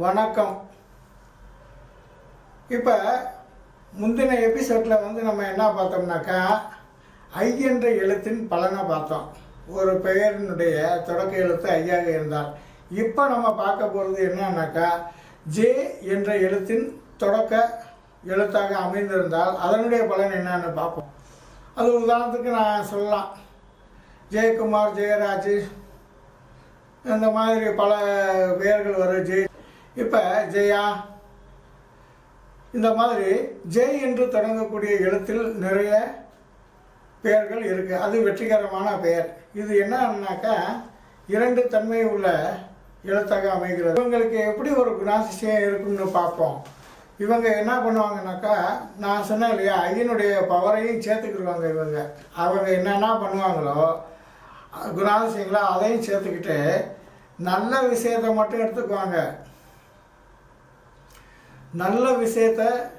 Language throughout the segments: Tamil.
வணக்கம். இப்போ முந்தின எபிசோடில் வந்து நம்ம என்ன பார்த்தோம்னாக்கா ஐ என்ற எழுத்தின் பலனை பார்த்தோம். ஒரு பெயரினுடைய தொடக்க எழுத்து ஐயாக இருந்தால். இப்போ நம்ம பார்க்க போகிறது என்னன்னாக்கா ஜே என்ற எழுத்தின் தொடக்க எழுத்தாக அமைந்திருந்தால் அதனுடைய பலன் என்னன்னு பார்ப்போம். அது உதாரணத்துக்கு நான் சொல்லலாம். ஜெயக்குமார் ஜெயராஜ் இந்த மாதிரி பல பெயர்கள் வரும். ஜெய் இப்போ ஜெயா இந்த மாதிரி ஜெய் என்று தொடங்கக்கூடிய எழுத்தில் நிறைய பெயர்கள் இருக்குது அது வெற்றிகரமான பெயர். இது என்னன்னாக்கா இரண்டு தன்மை உள்ள எழுத்தாக அமைகிறது. இவங்களுக்கு எப்படி ஒரு குணாசிசயம் இருக்குன்னு பார்ப்போம். இவங்க என்ன பண்ணுவாங்கனாக்கா நான் சொன்னேன் இல்லையா ஐயனுடைய பவரையும் சேர்த்துக்கிடுவாங்க இவங்க. அவங்க என்னென்ன பண்ணுவாங்களோ குணாதிசயங்களோ அதையும் சேர்த்துக்கிட்டு நல்ல விஷயத்தை மட்டும் எடுத்துக்குவாங்க. நல்ல விஷயத்த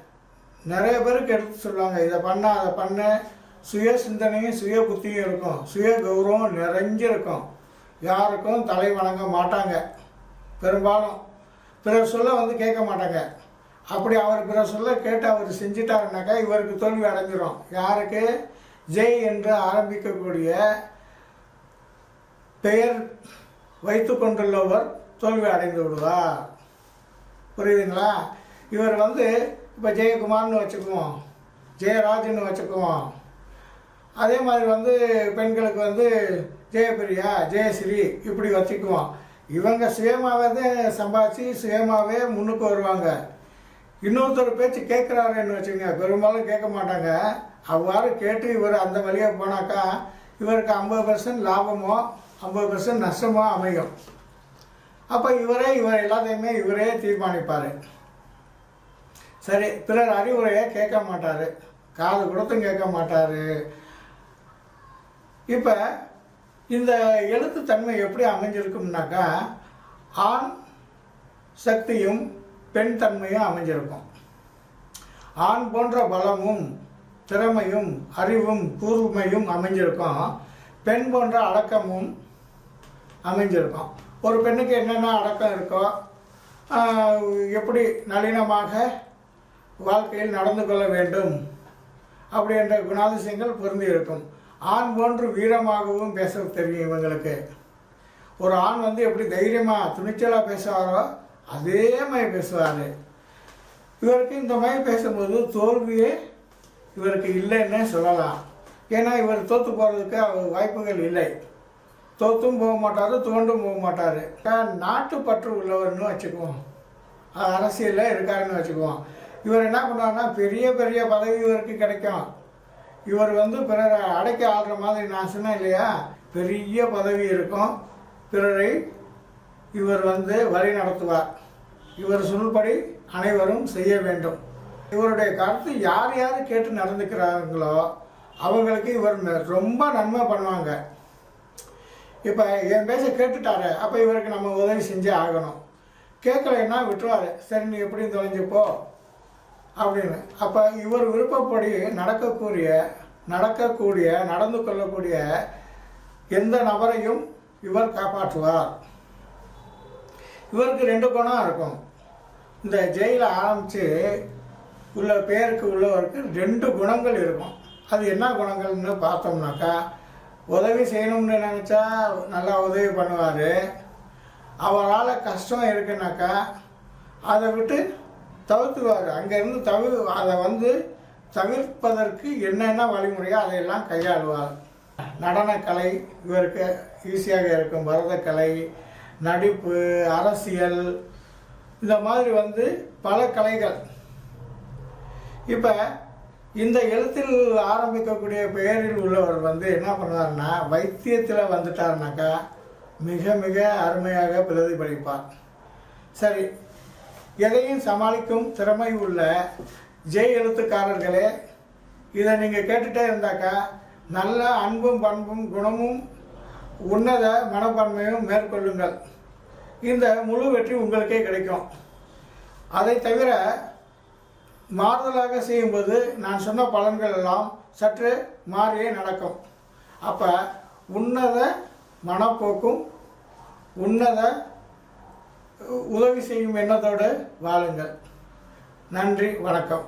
நிறைய பேருக்கு எடுத்து சொல்லுவாங்க. இதை பண்ண அதை பண்ண. சுய சிந்தனையும் சுய புத்தியும் இருக்கும். சுய கௌரவம் நிறைஞ்சிருக்கும். யாருக்கும் தலை வணங்க மாட்டாங்க. பெரும்பாலும் பிறர் சொல்ல வந்து கேட்க மாட்டாங்க. அப்படி அவர் பிறர் சொல்ல கேட்டு அவர் செஞ்சிட்டாருனாக்கா இவருக்கு தோல்வி அடைஞ்சிரும். யாருக்கு? ஜெய் என்று ஆரம்பிக்கக்கூடிய பெயர் வைத்து கொண்டுள்ளவர் தோல்வி அடைந்து விடுவார். புரியுதுங்களா? இவர் வந்து இப்போ ஜெயக்குமார்னு வச்சுக்குவோம். ஜெயராஜ்னு வச்சுக்குவோம். அதே மாதிரி வந்து பெண்களுக்கு வந்து ஜெயபிரியா ஜெயஸ்ரீ இப்படி வச்சுக்குவோம். இவங்க சுயமாகவே தான் சம்பாதிச்சு சுயமாகவே முன்னுக்கு வருவாங்க. இன்னொருத்தர் பேச்சு கேட்குறாருன்னு வச்சுங்க பெரும்பாலும் கேட்க மாட்டாங்க. அவ்வாறு கேட்டு இவர் அந்த வழியாக போனாக்கா இவருக்கு ஐம்பது பர்சன்ட் லாபமோ ஐம்பது பர்சன்ட் நஷ்டமோ அமையும். அப்போ இவரே இவர் எல்லாத்தையுமே இவரே தீர்மானிப்பார். சரி பிறர் அறிவுரையை கேட்க மாட்டார். காது கொடுத்தும் கேட்க மாட்டார். இப்போ இந்த எழுத்துத்தன்மை எப்படி அமைஞ்சிருக்கும்னாக்கா ஆண் சக்தியும் பெண் தன்மையும் அமைஞ்சிருக்கும். ஆண் போன்ற பலமும் திறமையும் அறிவும் கூர்மையும் அமைஞ்சிருக்கும். பெண் போன்ற அடக்கமும் அமைஞ்சிருக்கும். ஒரு பெண்ணுக்கு என்னென்ன அடக்கம் இருக்கோ எப்படி நளினமாக வாழ்க்கையில் நடந்து கொள்ள வேண்டும். அப்படி என்ற குணாதிசயங்கள் பொருந்தி இருக்கும். ஆண் போன்று வீரமாகவும் பேச தெரியும் இவங்களுக்கு. ஒரு ஆண் வந்து எப்படி தைரியமாக துணிச்சலாக பேசுவாரோ அதே மாதிரி பேசுவார். இவருக்கு இந்த மாதிரி பேசும்போது தோல்வியே இவருக்கு இல்லைன்னே சொல்லலாம். ஏன்னா இவர் தோற்று போகிறதுக்கு அவர் வாய்ப்புகள் இல்லை. தோத்தும் போக மாட்டார் தோண்டும் போக மாட்டார். நாட்டுப்பற்று உள்ளவர்னு வச்சுக்குவோம். அரசியலில் இருக்காருன்னு வச்சுக்குவோம். இவர் என்ன பண்ணுவாருன்னா பெரிய பெரிய பதவி இவருக்கு கிடைக்கும். இவர் வந்து பிறரை அடைக்க ஆடுற மாதிரி நான் சொன்னேன் இல்லையா? பெரிய பதவி இருக்கும். பிறரை இவர் வந்து வழி நடத்துவார். இவர் சொல்படி அனைவரும் செய்ய வேண்டும். இவருடைய கருத்து யார் யார் கேட்டு நடந்துக்கிறாங்களோ அவங்களுக்கு இவர் ரொம்ப நன்மை பண்ணுவாங்க. இப்போ என் பேச கேட்டுட்டாரு. அப்போ இவருக்கு நம்ம உதவி செஞ்சே ஆகணும். கேட்கலைன்னா விட்டுருவாரு. சரி நீ எப்படி தொலைஞ்சுப்போ அப்படின்னு. அப்போ இவர் விருப்பப்படி நடக்கக்கூடிய நடக்கக்கூடிய நடந்து கொள்ளக்கூடிய எந்த நபரையும் இவர் காப்பாற்றுவார். இவருக்கு ரெண்டு குணம் இருக்கும். இந்த ஜெயில ஆரம்பித்து உள்ள பேருக்கு உள்ளவருக்கு ரெண்டு குணங்கள் இருக்கும். அது என்ன குணங்கள்னு பார்த்தோம்னாக்கா உதவி செய்யணும்னு நினச்சா நல்லா உதவி பண்ணுவார். அவரால் கஷ்டம் இருக்குனாக்கா அதை விட்டு தவிர்த்துவார். அங்கேருந்து தவிர அதை வந்து தவிர்ப்பதற்கு என்னென்ன வழிமுறையோ அதையெல்லாம் கையாளுவார். நடனக்கலை இவருக்கு ஈஸியாக இருக்கும் பரதக்கலை நடிப்பு அரசியல் இந்த மாதிரி வந்து பல கலைகள். இப்போ இந்த எழுத்தில் ஆரம்பிக்கக்கூடிய பெயரில் உள்ளவர் வந்து என்ன பண்ணுவார்னா வைத்தியத்தில் வந்துட்டாருனாக்கா மிக மிக அருமையாக பிரதிபலிப்பார். சரி எதையும் சமாளிக்கும் திறமை உள்ள ஜெய் எழுத்துக்காரர்களே இதை நீங்கள் கேட்டுட்டே இருந்தாக்கா நல்ல அன்பும் பண்பும் குணமும் உன்னத மனப்பான்மையும் மேற்கொள்ளுங்கள். இந்த முழு வெற்றி உங்களுக்கே கிடைக்கும். அதை தவிர மாறுதலாக செய்யும்போது நான் சொன்ன பலன்கள் எல்லாம் சற்று மாறியே நடக்கும். அப்போ உன்னத மனப்போக்கும் உன்னத உதவி செய்யும் எண்ணத்தோடு வாழுங்கள். நன்றி வணக்கம்.